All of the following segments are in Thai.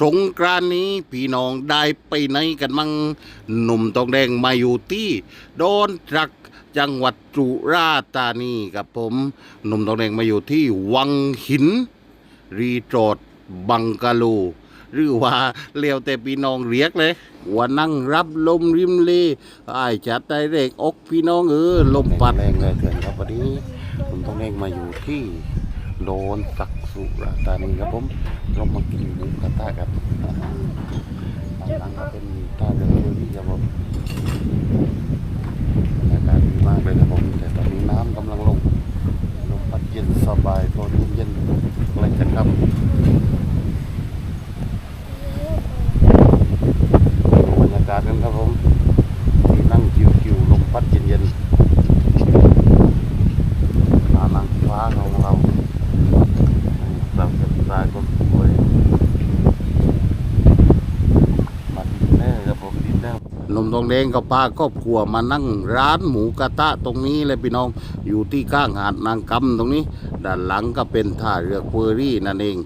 สงกรานนี้พี่น้องได้ไปไหนกันมั่งหนุ่มตองแดงมาอยู่ที่โดนตรักจังหวัดสุราษฎร์ธานีครับผมหนุ่มตองแดงมาอยู่ที่วังหิน รีโจดบังกาลูหรือว่าเลี้ยวแต่พี่น้องเรียกเลย ว่านั่งรับลมริมเลไอ้จัดได้เรกอกพี่น้องเออลมปัดแรงเลยเถื่อนครับวันนี้ผมต้องเองมาอยู่ที่โดนสัก สุราษฎร์ธานีครับผมเรามากินหมูกระทะกันด้านหลังก็เป็นท่าเรือที่ครับผมบอากาศดีมากเลยครับผมแต่ตอนนี้น้ำกำลังลงลมพัดเย็นสบายโทนเย็นๆอะไรกันครับดูบรรยากาศกันครับผมที่นั่งจิวๆลมพัดเย็นๆหานังฟ้าของเราตามสไตล์คนสวยมาดินเนอร์ครับผมดินเนอร์นม ทองแดงกับป้าครอบครัวมานั่งร้านหมูกระทะตรงนี้เลยพี่น้องอยู่ที่ข้างหาดนางกำตรงนี้ ด้านหลังก็เป็นท่าเรือเฟอรี่นั่นเอง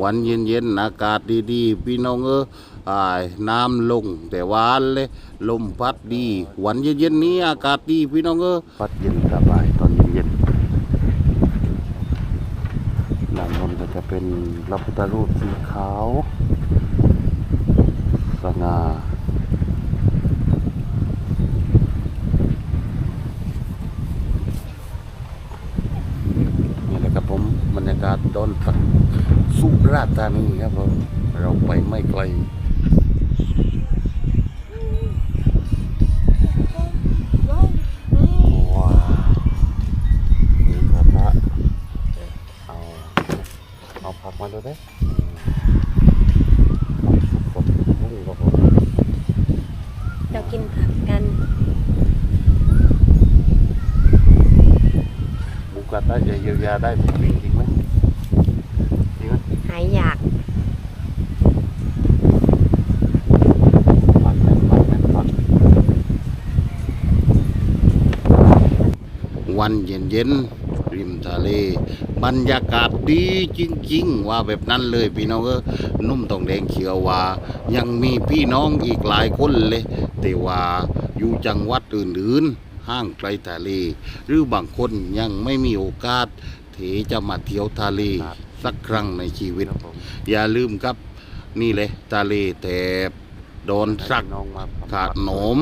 วันเย็นๆอากาศดีๆ พี่น้องเออน้ำลงแต่วานเลยลมพัดดี วันเย็นๆนี้อากาศดีพี่น้องเออพัดเย็นสบายตอนเย็นๆด้านบนก็จะเป็นพระพุทธรูปสีขาวสง่า นี่แหละครับผมบรรยากาศโดนตักสุราษฎร์ ธานีครับผมเราไปไม่ไกลว้าวนี่กระทะเอาเอาผักมาดูได้สดๆนี่ครับผมเรากินผักกันหมูกระทะจะเยียวยาได้จริงจริงไหมจริงไหม หายอยาก ผักแม่นผักแม่นผัก วันเย็นเย็นๆริมทะเล บรรยากาศดีจริงๆ ว่าแบบนั้นเลยพี่น้องเออนุ่มตองแดงเขียวว่า ยังมีพี่น้องอีกหลายคนเลย แต่ว่าอยู่จังหวัดอื่นๆ ห้างไกลทะเล หรือบางคนยังไม่มีโอกาสที่จะมาเที่ยวทะเลสักครั้งในชีวิต อย่าลืมครับนี่เลยทะเลแถบโดนสักขาดหนม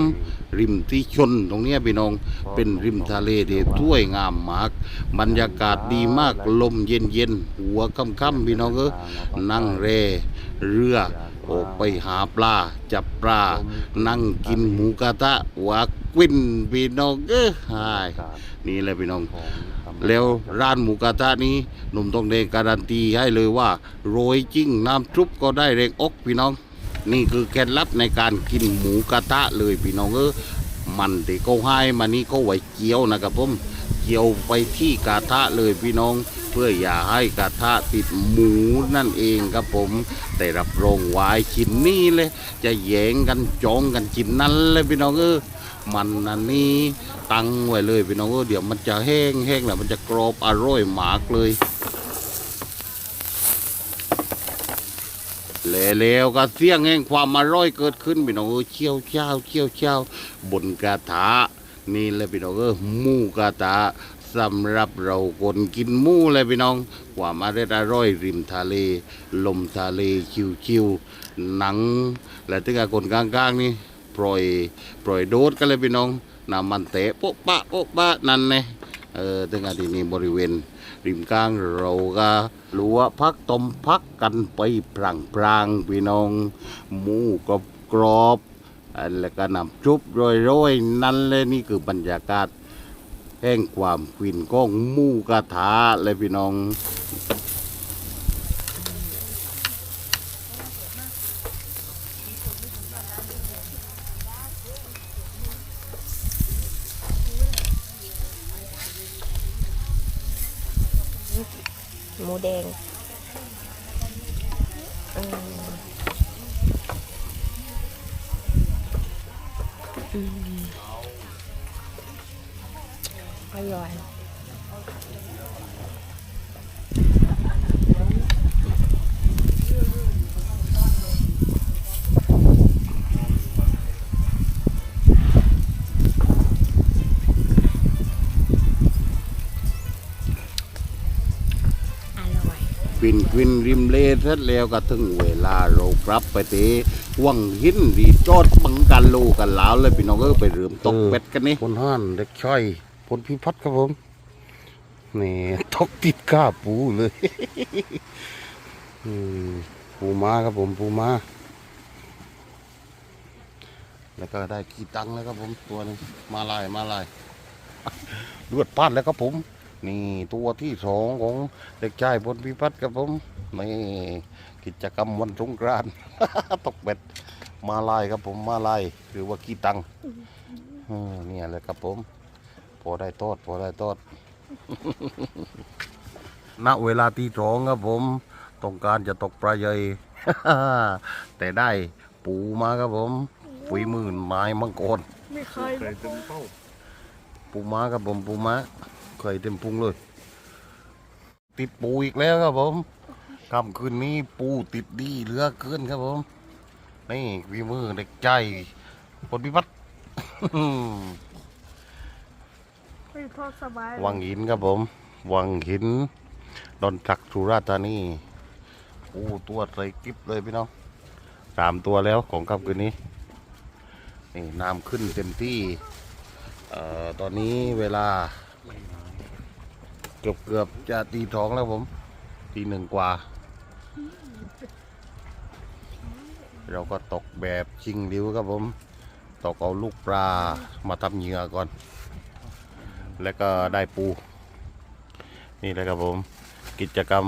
ริมที่ชนตรงเนี้ยพี่น้องเป็นริมทะเลที่ถ้วยงามมากบรรยากาศดีมากลมเย็นเย็นๆหัวค่ำๆพี่น้องเออนั่งเรเรือออกไปหาปลาจับปลานั่งกินหมูกระทะวากวินพี่น้องเออหายนี่แหละพี่น้อง แล้วร้านหมูกระทะนี้หนุ่มทองแดงการันตีให้เลยว่า โรยจริงน้ำซุปก็ได้แรงอกพี่น้อง นี่คือเคล็ดลับในการกินหมูกระทะเลยพี่น้องเออมันที่เขาให้มานี่เขาไว้เจียวนะครับผมเจียวไปที่กระทะเลยพี่น้อง เพื่ออย่าให้กระทะติดหมูนั่นเองครับผม แต่รับรองวายชิ้นนี้เลย จะแย่งกันจองกันกินนั้นเลยพี่น้องเออมันอันนี้ตั้งไว้เลยพี่น้องเออเดี๋ยวมันจะแห้งแห้งแล้วมันจะกรอบอร่อยหมากเลย แล้วๆก็เสียงแห่งความอร่อยเกิดขึ้นพี่น้องเออเชี่ยวเช้าเชี่ยวเช้าบนกระทะนี่แหละพี่น้องเออหมูกระทะสำหรับเราคนกินหมูเลยพี่น้องความอร่อยอร่อยริมทะเล ลมทะเลชิวๆหนัง และที่กับคนกลางๆนี่ปล่อยปล่อยโดดกันเลยพี่น้องน้ำมันเตะโป๊ะปะโป๊ะปะนั่นไง เออถึงอาทีนี้บริเวณริมกลางเราก็ลัวพักตมพักกันไปพลางพลางพี่น้องหมูกรอบกรอบอันแล้วก็นำจุบโรยๆ นั่นเลยนี่คือบรรยากาศแห่งความฟินของมูกระทะเลยพี่น้อง หมูแดงอืมอร่อย ปินกวินริมเลเสร็จแล้วก็ถึงเวลาเรากลับไปเตะวังหินรีโจอดบังกันโลกันแล้วเลยพี่น้องก็ไปเริ่มตกเป็ดกันนี่พลห้านเด็กช่อยพลพิพัฒน์ครับผมนี่ตกติดก้าปูเลยอืมปูม้าครับผมปูม้าแล้วก็ได้กี่ตังค์แล้วครับผมตัวหนึงมาลายมาลายเลือดพลาดแล้วครับผม นี่ตัวที่สองของเด็กชายพลพิพัฒน์ครับผมนี่กิจกรรมวันสงกรานต์ ตกเบ็ดมาลายครับผมมาลายหรือว่ากี่ตังค์เออเนี่ยเลยครับผม พอได้ทอดพอได้ทอด ณเวลาที่สองครับผม ต้องการจะตกปลาใหญ่ แต่ได้ปูมาครับผมปุยหมื่นไม้มังกรไม่เคยเคยเต็มเป้า ปูม้าครับผมปูม้า เคยเต็มพุงเลย ติดปูอีกแล้วครับผมค่ำคืนนี้ปูติดดีเหลือเกินครับผม นี่วีมือเด็กใจคนพิพัฒน์ไม่ทอดสบายวังหินครับผม วังหิน ดอนจักสุราษฎร์ธานีโอ้ตัวใส่กิ๊บเลยพี่น้องสามตัวแล้วของค่ำคืนนี้นี่น้ำขึ้นเต็มที่เอ่อตอนนี้เวลา เกือบเกือบจะตีท้องแล้วผม ตีหนึ่งกว่า เราก็ตกแบบชิงริ้วครับผม ตกเอาลูกปลามาทำเหยื่อก่อน แล้วก็ได้ปู นี่เลยครับผม กิจกรรม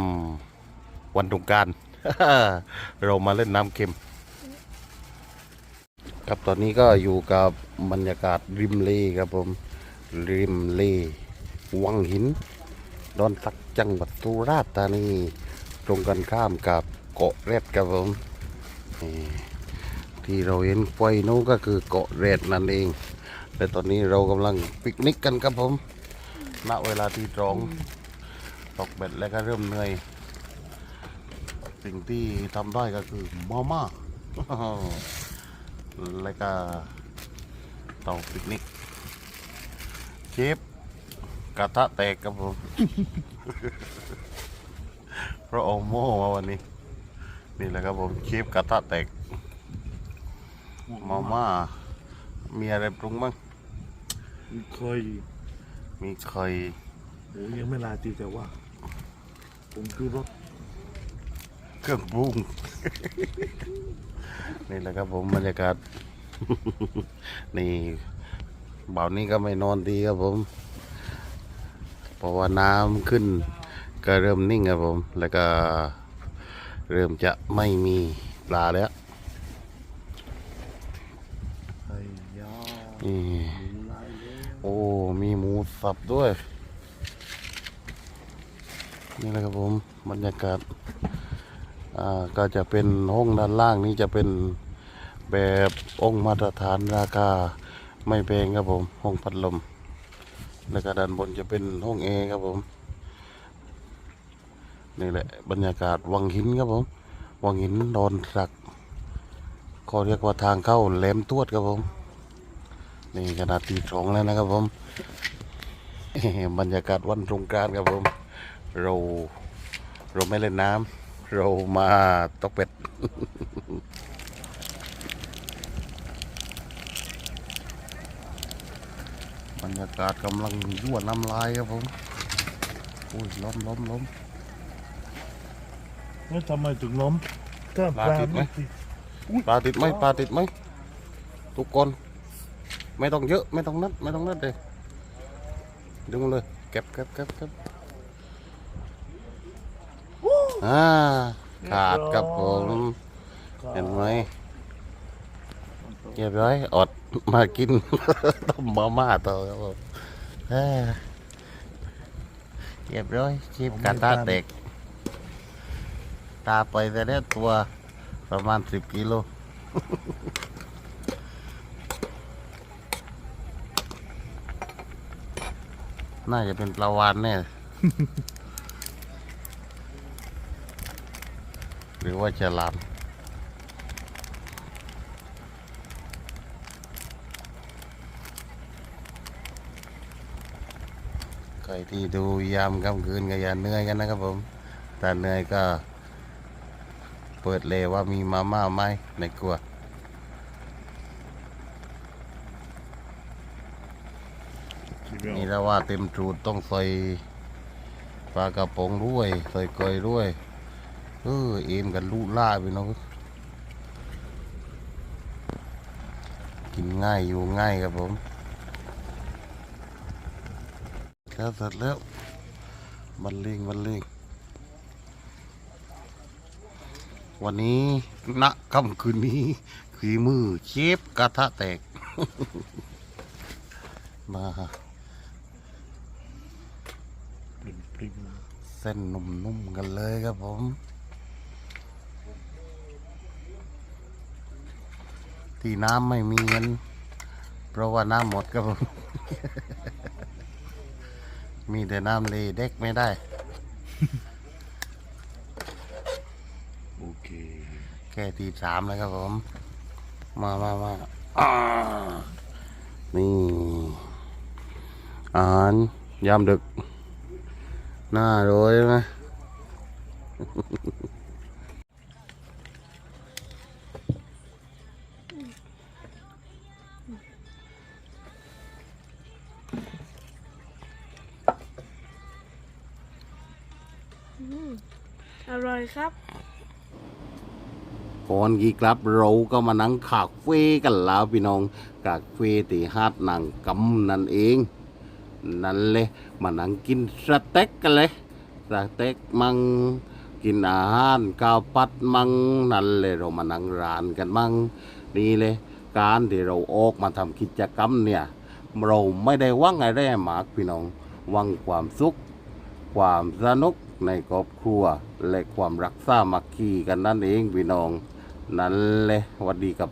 วันสงการ เรามาเล่นน้ำเค็ม ครับตอนนี้ก็อยู่กับบรรยากาศริมเลครับผม ริมเลวังหิน ดอนสักจังหวัดสุราษฎร์ธานีตรงกันข้ามกับเกาะแรดครับผมที่เราเห็นไฟนู้นก็คือเกาะแรดนั่นเองและตอนนี้เรากำลังปิกนิกกันครับผมณเวลาที่ตรองตกเบ็ดแล้วก็เริ่มเหนื่อย สิ่งที่ทำได้ก็คือมาม่าแล้วก็เตาปิกนิกเชฟ กระทะแตกครับผมเพราะเอาโม่มาวันนี้ นี่แหละครับผมเชฟกระทะแตกมาม่ามีอะไรปรุงบ้างเคยมีไข่โอ้ยังไม่ลาตีแต่ว่าผมคือรถเครื่องปรุง นี่แหละครับผมบรรยากาศ นี่เบานี้ก็ไม่นอนดีครับผม เพราะว่าน้ำขึ้นก็เริ่มนิ่งครับผม แล้วก็เริ่มจะไม่มีปลาแล้วนี่โอ้ มีหมูสับด้วย นี่แหละครับผมบรรยากาศอ่าก็จะเป็นห้องด้านล่างนี้จะเป็นแบบองค์มาตรฐานราคาไม่แพงครับผม ห้องพัดลม แล้วก็ด้านบนจะเป็นห้องแอร์ครับผมนี่แหละบรรยากาศวังหินครับผมวังหินดอนสักเขาเรียกว่าทางเข้าแหลมตวดครับผมนี่ขนาดตีสองแล้วนะครับผมบรรยากาศวันสงกรานต์ครับผม เราเราไม่เล่นน้ำเรามาตกเป็ด บรรยากาศกำลังยั่วน้ำลายครับผมอุ้ยล้มล้มล้มแล้วทำไมถึงล้มก็ปลาติดไหมติดปลาติดไหมปลาติดไหมทุกคน ไม่ต้องเยอะไม่ต้องนัดไม่ต้องนัดเลยดึงเลยเก็บเก็บเก็บเก็บอ่าขาดครับผมเห็นไหมเรียบร้อยอด มากิน ต้มมาม่าต่อครับผมเอ้อเรียบร้อยชีพกาตาเด็ก ตาไปแต่เนี้ยตัวประมาณสิบกิโล น่าจะเป็นปลาวานแน่ หรือว่าฉลาม รที่ดูยามค่ำคืนก็อย่าเหนื่อยกันนะครับผมแต่เหนื่อยก็ เปิดเลยว่ามีมาม่าไหมในครัวนี่แล้วว่าเต็มจูดต้องใส่ปลากระป๋องด้วยใส่กลอยด้วยเออเอ็มกันลูล่าไปเนาะกินง่ายอยู่ง่ายครับผม แล้วเสร็จแล้วบรรเลงบรรเลงวันนี้ณค่ำคืนนี้ขีมือเชฟกระทะแตก มาปริมปริมเส้นนุ่มๆกันเลยครับผม ที่น้ำไม่มีเงินเพราะว่าน้ำหมดครับผม มีแต่น้ำเลเด็กไม่ได้ โอเค แค่ทีสามแล้วครับผม มามามาอ่านี่อาหารยามดึก หน้าโรยไหม อร่อยครับก่อนกี่ครับเราก็มานั่งขาเฟ่กันแล้วพี่น้องกาเฟ่ตีฮาดหนังกำนั่นเอง นั่นเลยมานั่งกินสเต็กกันเลยสเต็กมังกินอาหารข้าวปัดมังนั่นเลยเรามานั่งร้านกันมังนี่เลยการที่เราออกมาทำกิจกรรมเนี่ยเราไม่ได้หวังอะไรมากพี่น้องวังความสุข ความสนุก ในครอบครัว และความรักสามัคคีกันนั่นเองพี่น้อง นั่นแหละหวัสดีกับ